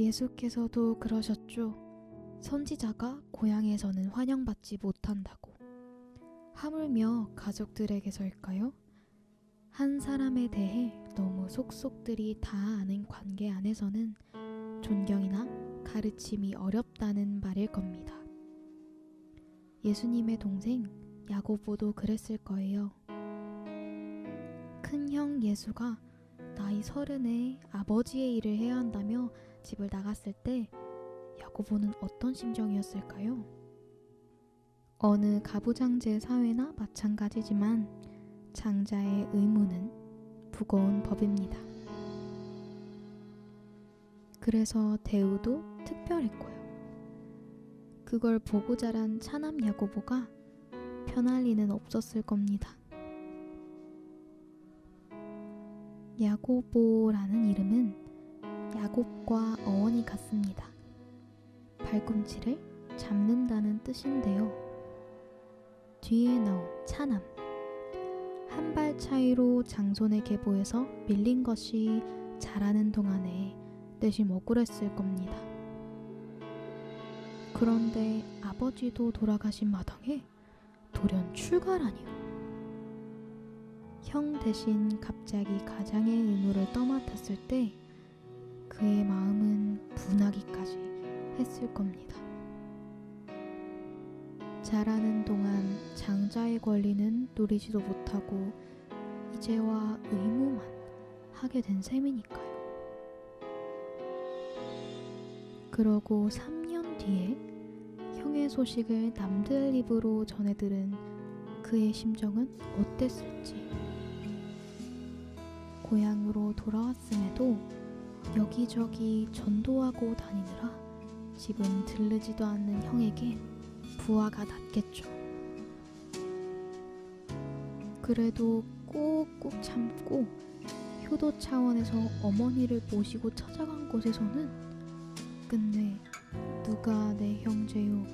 예수께서도 그러셨죠. 선지자가 고향에서는 환영받지 못한다고. 하물며 가족들에게서일까요? 한 사람에 대해 너무 속속들이 다 아는 관계 안에서는 존경이나 가르침이 어렵다는 말일 겁니다. 예수님의 동생 야고보도 그랬을 거예요. 큰 형 예수가 나이 서른에 아버지의 일을 해야 한다며 집을 나갔을 때 야고보는 어떤 심정이었을까요? 어느 가부장제 사회나 마찬가지지만 장자의 의무는 무거운 법입니다. 그래서 대우도 특별했고요. 그걸 보고 자란 차남 야고보가 편할 리는 없었을 겁니다. 야고보라는 이름은 야곱과 어원이 같습니다. 발꿈치를 잡는다는 뜻인데요. 뒤에 나온 차남. 한 발 차이로 장손의 계보에서 밀린 것이 자라는 동안에 내심 억울했을 겁니다. 그런데 아버지도 돌아가신 마당에 돌연 출가라니요. 형 대신 갑자기 가장의 의무를 떠맡았을 때 그의 마음은 분하기까지 했을 겁니다. 자라는 동안 장자의 권리는 누리지도 못하고 이제와 의무만 하게 된 셈이니까요. 그러고 3년 뒤에 형의 소식을 남들 입으로 전해 들은 그의 심정은 어땠을지. 고향으로 돌아왔음에도 여기저기 전도하고 다니느라 집은 들르지도 않는 형에게 부하가 났겠죠. 그래도 꾹꾹 참고 효도 차원에서 어머니를 모시고 찾아간 곳에서는 끝내 누가 내 형제요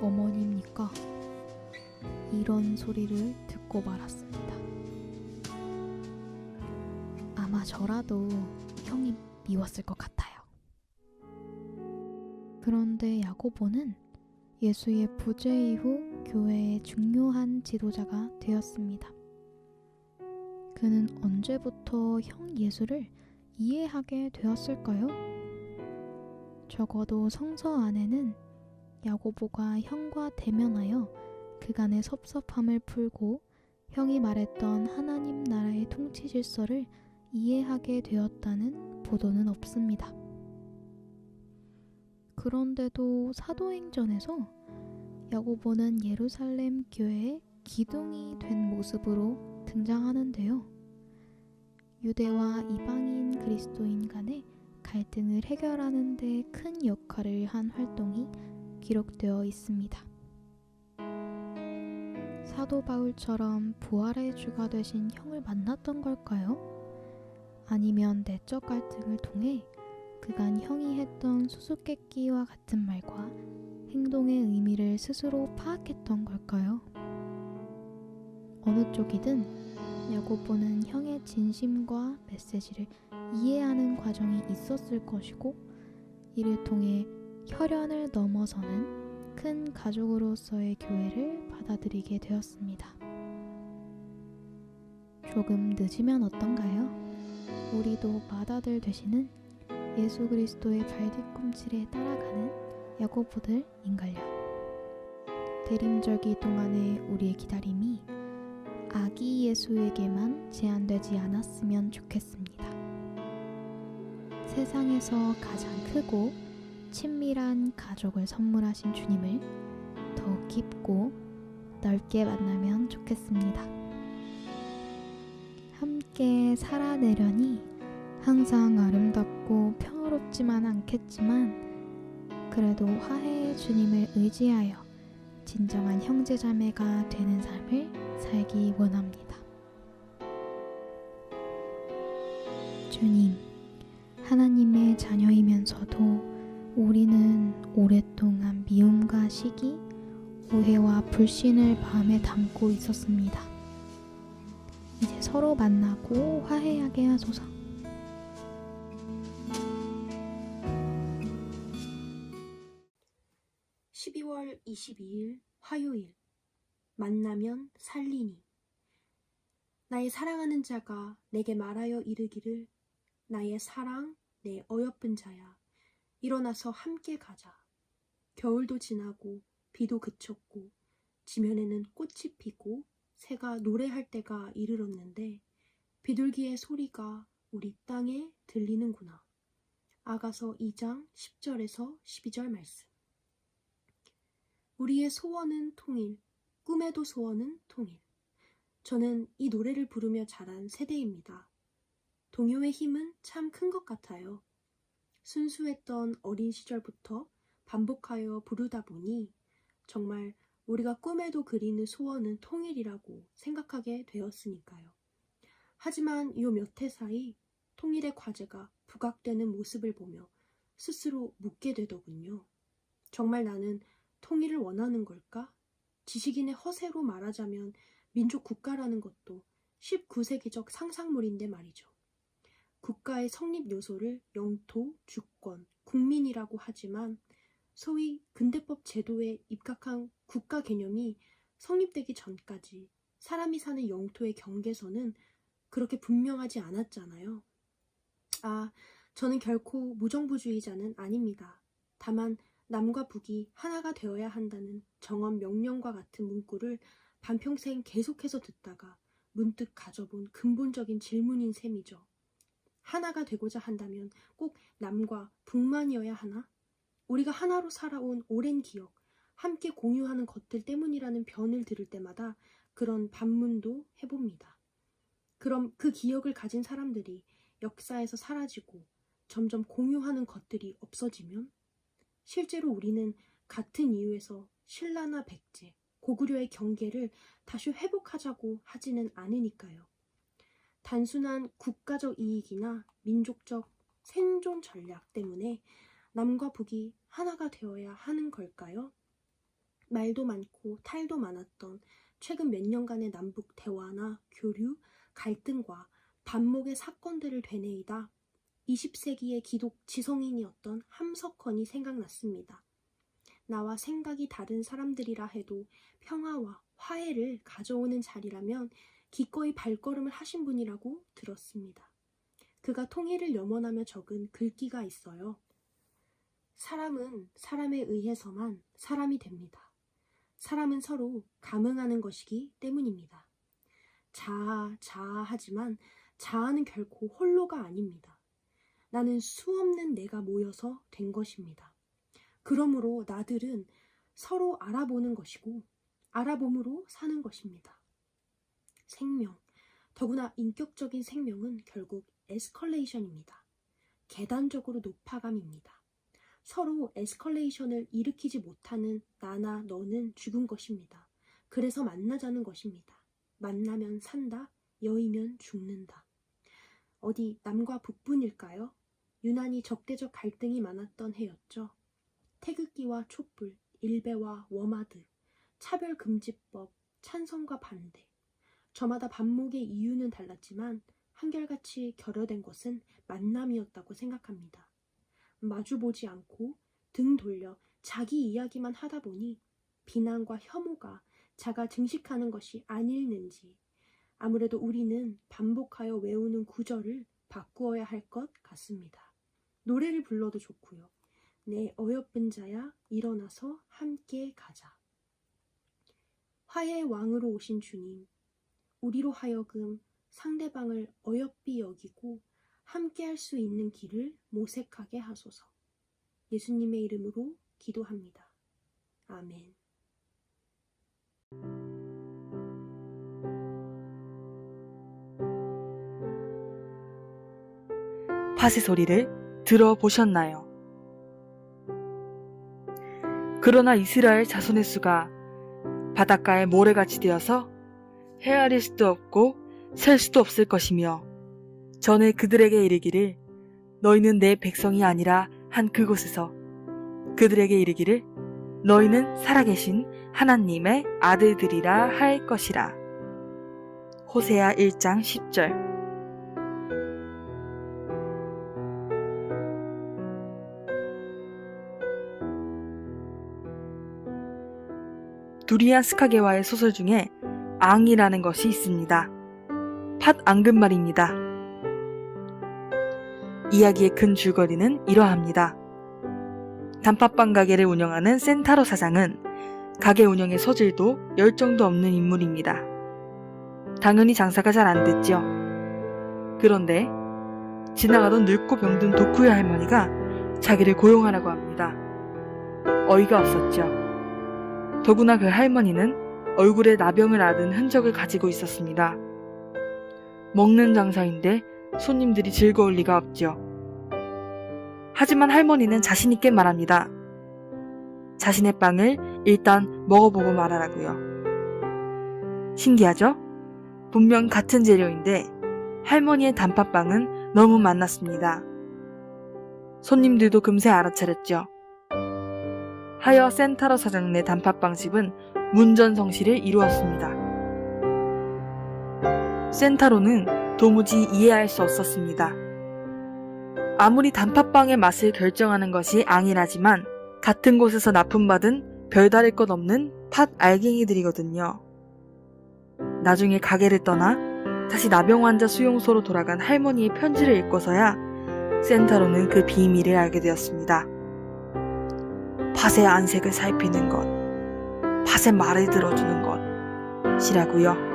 어머니입니까? 이런 소리를 듣고 말았습니다. 아마 저라도 형이 미웠을 것 같아요. 그런데 야고보는 예수의 부재 이후 교회의 중요한 지도자가 되었습니다. 그는 언제부터 형 예수를 이해하게 되었을까요? 적어도 성서 안에는 야고보가 형과 대면하여 그간의 섭섭함을 풀고 형이 말했던 하나님 나라의 통치 질서를 이해하게 되었다는 보도는 없습니다. 그런데도 사도행전에서 야고보는 예루살렘 교회의 기둥이 된 모습으로 등장하는데요. 유대와 이방인 그리스도인 간의 갈등을 해결하는 데 큰 역할을 한 활동이 기록되어 있습니다. 사도 바울처럼 부활의 주가 되신 형을 만났던 걸까요? 아니면 내적 갈등을 통해 그간 형이 했던 수수께끼와 같은 말과 행동의 의미를 스스로 파악했던 걸까요? 어느 쪽이든 야고보는 형의 진심과 메시지를 이해하는 과정이 있었을 것이고 이를 통해 혈연을 넘어서는 큰 가족으로서의 교회를 받아들이게 되었습니다. 조금 늦으면 어떤가요? 우리도 맏아들 되시는 예수 그리스도의 발뒤꿈치에 따라가는 야고보들인걸요. 대림절기 동안의 우리의 기다림이 아기 예수에게만 제한되지 않았으면 좋겠습니다. 세상에서 가장 크고 친밀한 가족을 선물하신 주님을 더 깊고 넓게 만나면 좋겠습니다. 함께 살아내려니 항상 아름답고 평화롭지만 않겠지만 그래도 화해의 주님을 의지하여 진정한 형제자매가 되는 삶을 살기 원합니다. 주님, 하나님의 자녀이면서도 우리는 오랫동안 미움과 시기, 오해와 불신을 마음에 담고 있었습니다. 서로 만나고 화해하게 하소서. (12월 22일) 화요일. 만나면 살리니. 나의 사랑하는 자가 내게 말하여 이르기를 나의 사랑 내 어여쁜 자야. 일어나서 함께 가자. 겨울도 지나고 비도 그쳤고 지면에는 꽃이 피고 새가 노래할 때가 이르렀는데 비둘기의 소리가 우리 땅에 들리는구나. 아가서 2장 10절에서 12절 말씀. 우리의 소원은 통일, 꿈에도 소원은 통일. 저는 이 노래를 부르며 자란 세대입니다. 동요의 힘은 참 큰 것 같아요. 순수했던 어린 시절부터 반복하여 부르다 보니 정말 우리가 꿈에도 그리는 소원은 통일이라고 생각하게 되었으니까요. 하지만 요 몇 해 사이 통일의 과제가 부각되는 모습을 보며 스스로 묻게 되더군요. 정말 나는 통일을 원하는 걸까? 지식인의 허세로 말하자면 민족 국가라는 것도 19세기적 상상물인데 말이죠. 국가의 성립 요소를 영토, 주권, 국민이라고 하지만 소위 근대법 제도에 입각한 국가 개념이 성립되기 전까지 사람이 사는 영토의 경계선은 그렇게 분명하지 않았잖아요. 아, 저는 결코 무정부주의자는 아닙니다. 다만 남과 북이 하나가 되어야 한다는 정언 명령과 같은 문구를 반평생 계속해서 듣다가 문득 가져본 근본적인 질문인 셈이죠. 하나가 되고자 한다면 꼭 남과 북만이어야 하나? 우리가 하나로 살아온 오랜 기억, 함께 공유하는 것들 때문이라는 변을 들을 때마다 그런 반문도 해봅니다. 그럼 그 기억을 가진 사람들이 역사에서 사라지고 점점 공유하는 것들이 없어지면 실제로 우리는 같은 이유에서 신라나 백제, 고구려의 경계를 다시 회복하자고 하지는 않으니까요. 단순한 국가적 이익이나 민족적 생존 전략 때문에 남과 북이 하나가 되어야 하는 걸까요? 말도 많고 탈도 많았던 최근 몇 년간의 남북 대화나 교류, 갈등과 반목의 사건들을 되뇌이다 20세기의 기독 지성인이었던 함석헌이 생각났습니다. 나와 생각이 다른 사람들이라 해도 평화와 화해를 가져오는 자리라면 기꺼이 발걸음을 하신 분이라고 들었습니다. 그가 통일을 염원하며 적은 글귀가 있어요. 사람은 사람에 의해서만 사람이 됩니다. 사람은 서로 감응하는 것이기 때문입니다. 자아, 자아하지만 자아는 결코 홀로가 아닙니다. 나는 수없는 내가 모여서 된 것입니다. 그러므로 나들은 서로 알아보는 것이고 알아봄으로 사는 것입니다. 생명, 더구나 인격적인 생명은 결국 에스컬레이션입니다. 계단적으로 높아감입니다. 서로 에스컬레이션을 일으키지 못하는 나나 너는 죽은 것입니다. 그래서 만나자는 것입니다. 만나면 산다, 여이면 죽는다. 어디 남과 북분일까요? 유난히 적대적 갈등이 많았던 해였죠. 태극기와 촛불, 일베와 워마드, 차별금지법, 찬성과 반대. 저마다 반목의 이유는 달랐지만 한결같이 결여된 것은 만남이었다고 생각합니다. 마주보지 않고 등 돌려 자기 이야기만 하다 보니 비난과 혐오가 자가 증식하는 것이 아닐는지 아무래도 우리는 반복하여 외우는 구절을 바꾸어야 할 것 같습니다. 노래를 불러도 좋고요. 내 어여쁜 자야 일어나서 함께 가자. 화해의 왕으로 오신 주님, 우리로 하여금 상대방을 어여삐 여기고 함께 할 수 있는 길을 모색하게 하소서. 예수님의 이름으로 기도합니다. 아멘. 화세 소리를 들어보셨나요? 그러나 이스라엘 자손의 수가 바닷가에 모래같이 되어서 헤아릴 수도 없고 셀 수도 없을 것이며 전에 그들에게 이르기를 너희는 내 백성이 아니라 한 그곳에서 그들에게 이르기를 너희는 살아계신 하나님의 아들들이라 할 것이라. 호세아 1장 10절 두리안 스카게와의 소설 중에 앙이라는 것이 있습니다. 팥 앙금말입니다. 이야기의 큰 줄거리는 이러합니다. 단팥빵 가게를 운영하는 센타로 사장은 가게 운영의 소질도 열정도 없는 인물입니다. 당연히 장사가 잘 안 됐죠. 그런데 지나가던 늙고 병든 도쿠야 할머니가 자기를 고용하라고 합니다. 어이가 없었죠. 더구나 그 할머니는 얼굴에 나병을 앓은 흔적을 가지고 있었습니다. 먹는 장사인데 손님들이 즐거울 리가 없죠. 하지만 할머니는 자신있게 말합니다. 자신의 빵을 일단 먹어보고 말하라고요. 신기하죠? 분명 같은 재료인데 할머니의 단팥빵은 너무 맛났습니다. 손님들도 금세 알아차렸죠. 하여 센타로 사장네 단팥빵집은 문전성시를 이루었습니다. 센타로는 도무지 이해할 수 없었습니다. 아무리 단팥빵의 맛을 결정하는 것이 앙이라지만 같은 곳에서 납품받은 별다를 것 없는 팥 알갱이들이거든요. 나중에 가게를 떠나 다시 나병 환자 수용소로 돌아간 할머니의 편지를 읽고서야 센타로는 그 비밀을 알게 되었습니다. 팥의 안색을 살피는 것, 팥의 말을 들어주는 것이라고요.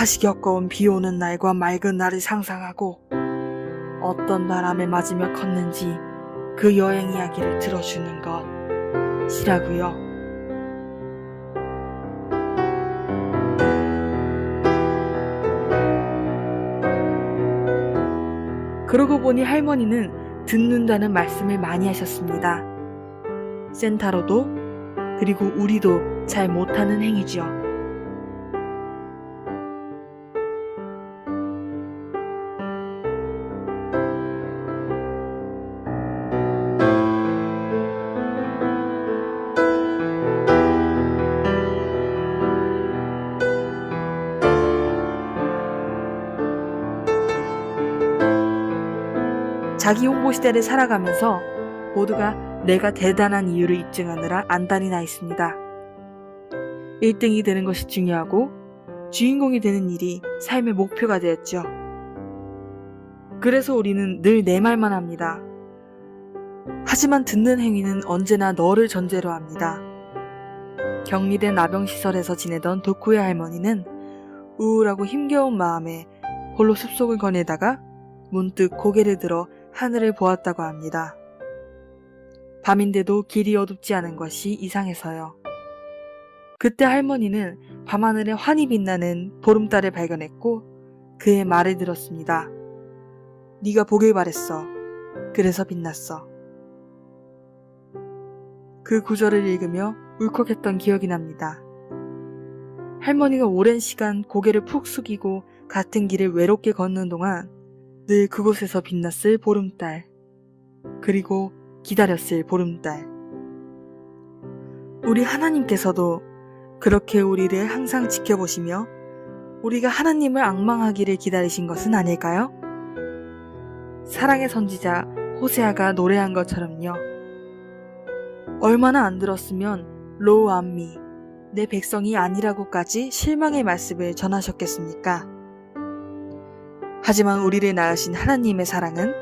팥이 겪어온 비 오는 날과 맑은 날을 상상하고 어떤 바람에 맞으며 컸는지 그 여행 이야기를 들어주는 것이라고요. 그러고 보니 할머니는 듣는다는 말씀을 많이 하셨습니다. 센타로도 그리고 우리도 잘 못하는 행위죠. 자기 홍보 시대를 살아가면서 모두가 내가 대단한 이유를 입증하느라 안달이 나 있습니다. 1등이 되는 것이 중요하고 주인공이 되는 일이 삶의 목표가 되었죠. 그래서 우리는 늘 내 말만 합니다. 하지만 듣는 행위는 언제나 너를 전제로 합니다. 격리된 나병시설에서 지내던 도쿠야 할머니는 우울하고 힘겨운 마음에 홀로 숲속을 거닐다가 문득 고개를 들어 하늘을 보았다고 합니다. 밤인데도 길이 어둡지 않은 것이 이상해서요. 그때 할머니는 밤하늘에 환히 빛나는 보름달을 발견했고 그의 말을 들었습니다. 네가 보길 바랬어. 그래서 빛났어. 그 구절을 읽으며 울컥했던 기억이 납니다. 할머니가 오랜 시간 고개를 푹 숙이고 같은 길을 외롭게 걷는 동안 늘 그곳에서 빛났을 보름달. 그리고 기다렸을 보름달. 우리 하나님께서도 그렇게 우리를 항상 지켜보시며 우리가 하나님을 악망하기를 기다리신 것은 아닐까요? 사랑의 선지자 호세아가 노래한 것처럼요. 얼마나 안 들었으면 로우 암미, 내 백성이 아니라고까지 실망의 말씀을 전하셨겠습니까? 하지만 우리를 낳으신 하나님의 사랑은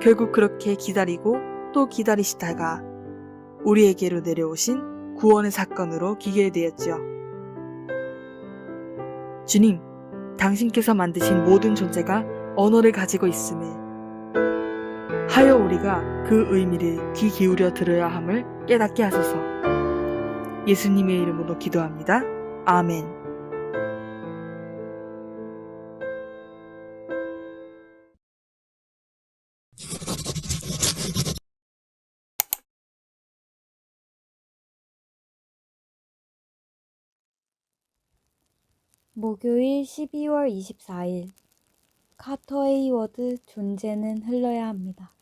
결국 그렇게 기다리고 또 기다리시다가 우리에게로 내려오신 구원의 사건으로 기결되었죠. 주님, 당신께서 만드신 모든 존재가 언어를 가지고 있음을 하여 우리가 그 의미를 귀 기울여 들어야 함을 깨닫게 하소서. 예수님의 이름으로 기도합니다. 아멘. 목요일 12월 24일 카터 헤이워드 존재는 흘러야 합니다.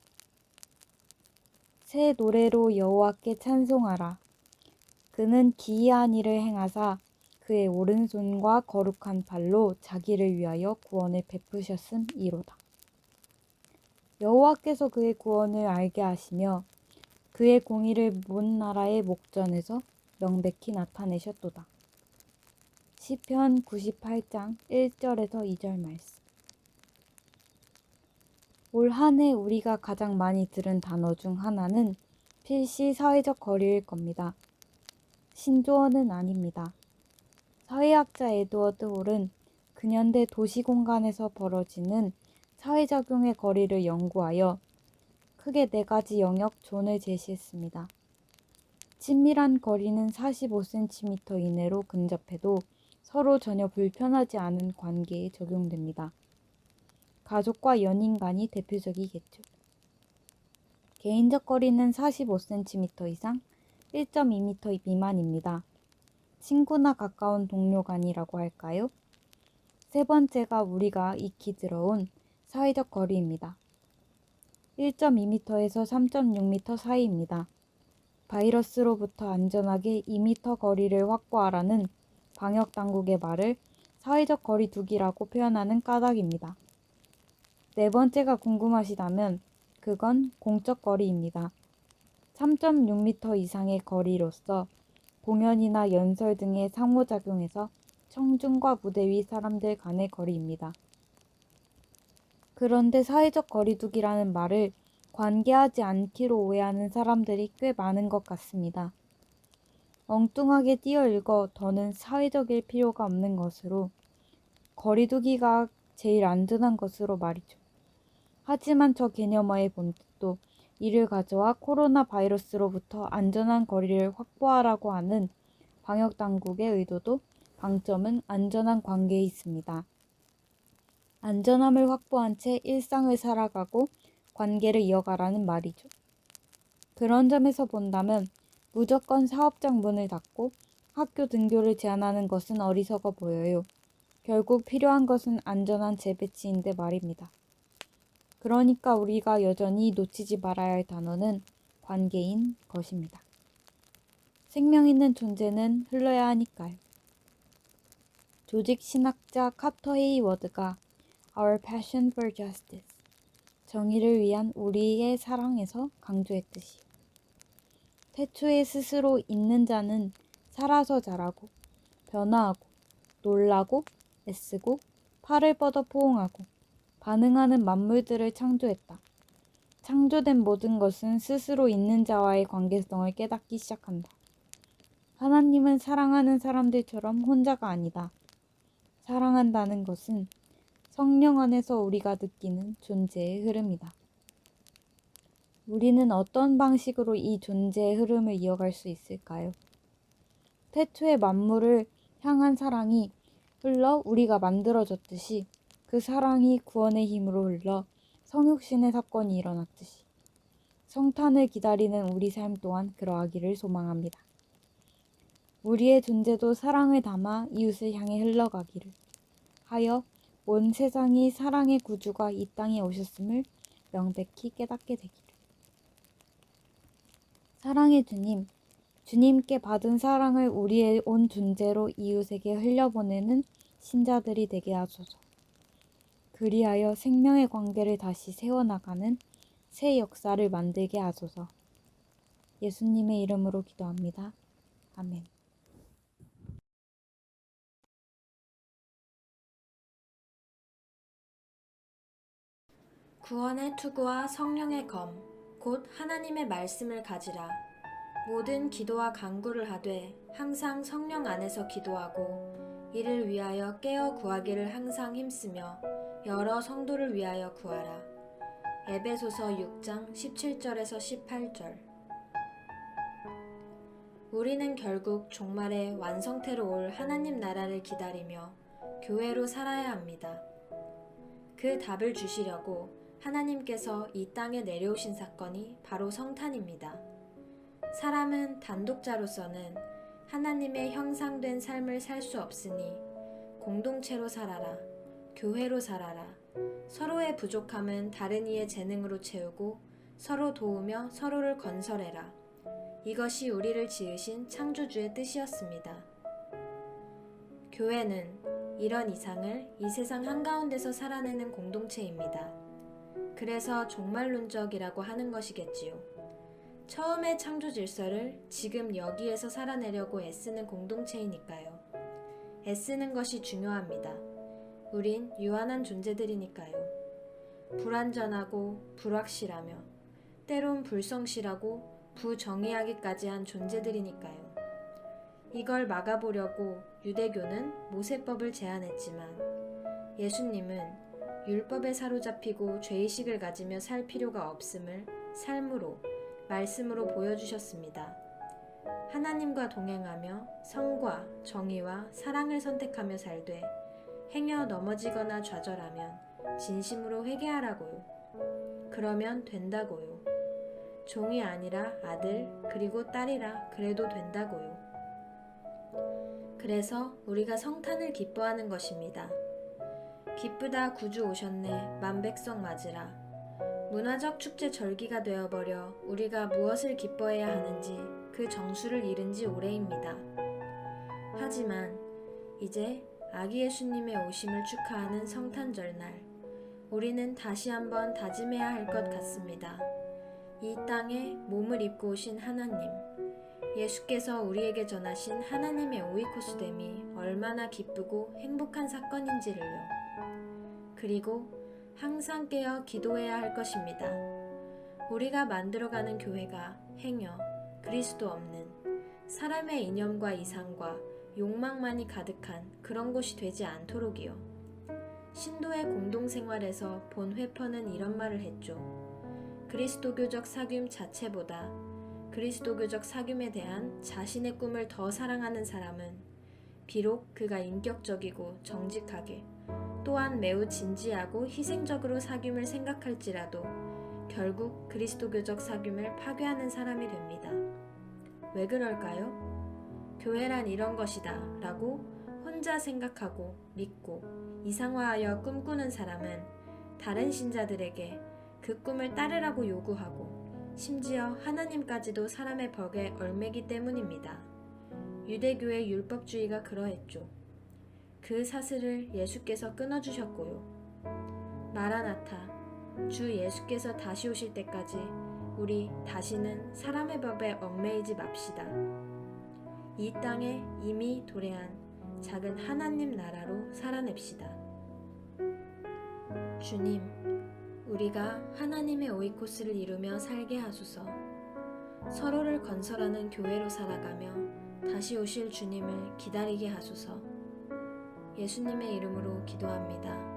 새 노래로 여호와께 찬송하라. 그는 기이한 일을 행하사 그의 오른손과 거룩한 팔로 자기를 위하여 구원을 베푸셨음 이로다. 여호와께서 그의 구원을 알게 하시며 그의 공의를 먼 나라의 목전에서 명백히 나타내셨도다. 시편 98장 1절에서 2절 말씀. 올 한 해 우리가 가장 많이 들은 단어 중 하나는 필시 사회적 거리일 겁니다. 신조어는 아닙니다. 사회학자 에드워드 홀은 근현대 도시 공간에서 벌어지는 사회작용의 거리를 연구하여 크게 네 가지 영역 존을 제시했습니다. 친밀한 거리는 45cm 이내로 근접해도 서로 전혀 불편하지 않은 관계에 적용됩니다. 가족과 연인 간이 대표적이겠죠. 개인적 거리는 45cm 이상 1.2m 미만입니다. 친구나 가까운 동료 간이라고 할까요? 세 번째가 우리가 익히 들어온 사회적 거리입니다. 1.2m에서 3.6m 사이입니다. 바이러스로부터 안전하게 2m 거리를 확보하라는 방역 당국의 말을 사회적 거리 두기라고 표현하는 까닭입니다. 네 번째가 궁금하시다면 그건 공적 거리입니다. 3.6m 이상의 거리로서 공연이나 연설 등의 상호작용에서 청중과 무대 위 사람들 간의 거리입니다. 그런데 사회적 거리두기라는 말을 관계하지 않기로 오해하는 사람들이 꽤 많은 것 같습니다. 엉뚱하게 띄어읽어 더는 사회적일 필요가 없는 것으로 거리두기가 제일 안전한 것으로 말이죠. 하지만 저 개념화의 본뜻도 이를 가져와 코로나 바이러스로부터 안전한 거리를 확보하라고 하는 방역 당국의 의도도 방점은 안전한 관계에 있습니다. 안전함을 확보한 채 일상을 살아가고 관계를 이어가라는 말이죠. 그런 점에서 본다면 무조건 사업장 문을 닫고 학교 등교를 제한하는 것은 어리석어 보여요. 결국 필요한 것은 안전한 재배치인데 말입니다. 그러니까 우리가 여전히 놓치지 말아야 할 단어는 관계인 것입니다. 생명 있는 존재는 흘러야 하니까요. 조직 신학자 카터 헤이워드가 Our Passion for Justice 정의를 위한 우리의 사랑에서 강조했듯이 태초에 스스로 있는 자는 살아서 자라고 변화하고 놀라고 애쓰고 팔을 뻗어 포옹하고 반응하는 만물들을 창조했다. 창조된 모든 것은 스스로 있는 자와의 관계성을 깨닫기 시작한다. 하나님은 사랑하는 사람들처럼 혼자가 아니다. 사랑한다는 것은 성령 안에서 우리가 느끼는 존재의 흐름이다. 우리는 어떤 방식으로 이 존재의 흐름을 이어갈 수 있을까요? 태초의 만물을 향한 사랑이 흘러 우리가 만들어졌듯이 그 사랑이 구원의 힘으로 흘러 성육신의 사건이 일어났듯이 성탄을 기다리는 우리 삶 또한 그러하기를 소망합니다. 우리의 존재도 사랑을 담아 이웃을 향해 흘러가기를 하여 온 세상이 사랑의 구주가 이 땅에 오셨음을 명백히 깨닫게 되기를. 사랑의 주님, 주님께 받은 사랑을 우리의 온 존재로 이웃에게 흘려보내는 신자들이 되게 하소서. 그리하여 생명의 관계를 다시 세워나가는 새 역사를 만들게 하소서. 예수님의 이름으로 기도합니다. 아멘. 구원의 투구와 성령의 검, 곧 하나님의 말씀을 가지라. 모든 기도와 간구를 하되 항상 성령 안에서 기도하고 이를 위하여 깨어 구하기를 항상 힘쓰며 여러 성도를 위하여 구하라. 에베소서 6장 17절에서 18절. 우리는 결국 종말의 완성태로 올 하나님 나라를 기다리며 교회로 살아야 합니다. 그 답을 주시려고 하나님께서 이 땅에 내려오신 사건이 바로 성탄입니다. 사람은 단독자로서는 하나님의 형상된 삶을 살 수 없으니 공동체로 살아라, 교회로 살아라. 서로의 부족함은 다른 이의 재능으로 채우고 서로 도우며 서로를 건설해라. 이것이 우리를 지으신 창조주의 뜻이었습니다. 교회는 이런 이상을 이 세상 한가운데서 살아내는 공동체입니다. 그래서 종말론적이라고 하는 것이겠지요. 처음의 창조 질서를 지금 여기에서 살아내려고 애쓰는 공동체이니까요. 애쓰는 것이 중요합니다. 우린 유한한 존재들이니까요. 불완전하고 불확실하며 때론 불성실하고 부정의하기까지 한 존재들이니까요. 이걸 막아보려고 유대교는 모세법을 제안했지만 예수님은 율법에 사로잡히고 죄의식을 가지며 살 필요가 없음을 삶으로, 말씀으로 보여주셨습니다. 하나님과 동행하며 성과, 정의와 사랑을 선택하며 살되 행여 넘어지거나 좌절하면 진심으로 회개하라고요. 그러면 된다고요. 종이 아니라 아들, 그리고 딸이라 그래도 된다고요. 그래서 우리가 성탄을 기뻐하는 것입니다. 기쁘다 구주 오셨네 만백성 맞으라. 문화적 축제 절기가 되어버려 우리가 무엇을 기뻐해야 하는지 그 정수를 잃은 지 오래입니다. 하지만 이제 아기 예수님의 오심을 축하하는 성탄절날, 우리는 다시 한번 다짐해야 할 것 같습니다. 이 땅에 몸을 입고 오신 하나님, 예수께서 우리에게 전하신 하나님의 오이코스됨이 얼마나 기쁘고 행복한 사건인지를요. 그리고 항상 깨어 기도해야 할 것입니다. 우리가 만들어가는 교회가 행여 그리스도 없는 사람의 이념과 이상과 욕망만이 가득한 그런 곳이 되지 않도록이요. 신도의 공동생활에서 본 회퍼는 이런 말을 했죠. 그리스도교적 사귐 자체보다 그리스도교적 사귐에 대한 자신의 꿈을 더 사랑하는 사람은 비록 그가 인격적이고 정직하게 또한 매우 진지하고 희생적으로 사귐을 생각할지라도 결국 그리스도교적 사귐을 파괴하는 사람이 됩니다. 왜 그럴까요? 교회란 이런 것이다 라고 혼자 생각하고 믿고 이상화하여 꿈꾸는 사람은 다른 신자들에게 그 꿈을 따르라고 요구하고 심지어 하나님까지도 사람의 벽에 얼매기 때문입니다. 유대교의 율법주의가 그러했죠. 그 사슬을 예수께서 끊어주셨고요. 마라나타, 주 예수께서 다시 오실 때까지 우리 다시는 사람의 법에 얽매이지 맙시다. 이 땅에 이미 도래한 작은 하나님 나라로 살아냅시다. 주님, 우리가 하나님의 오이코스를 이루며 살게 하소서. 서로를 건설하는 교회로 살아가며 다시 오실 주님을 기다리게 하소서. 예수님의 이름으로 기도합니다.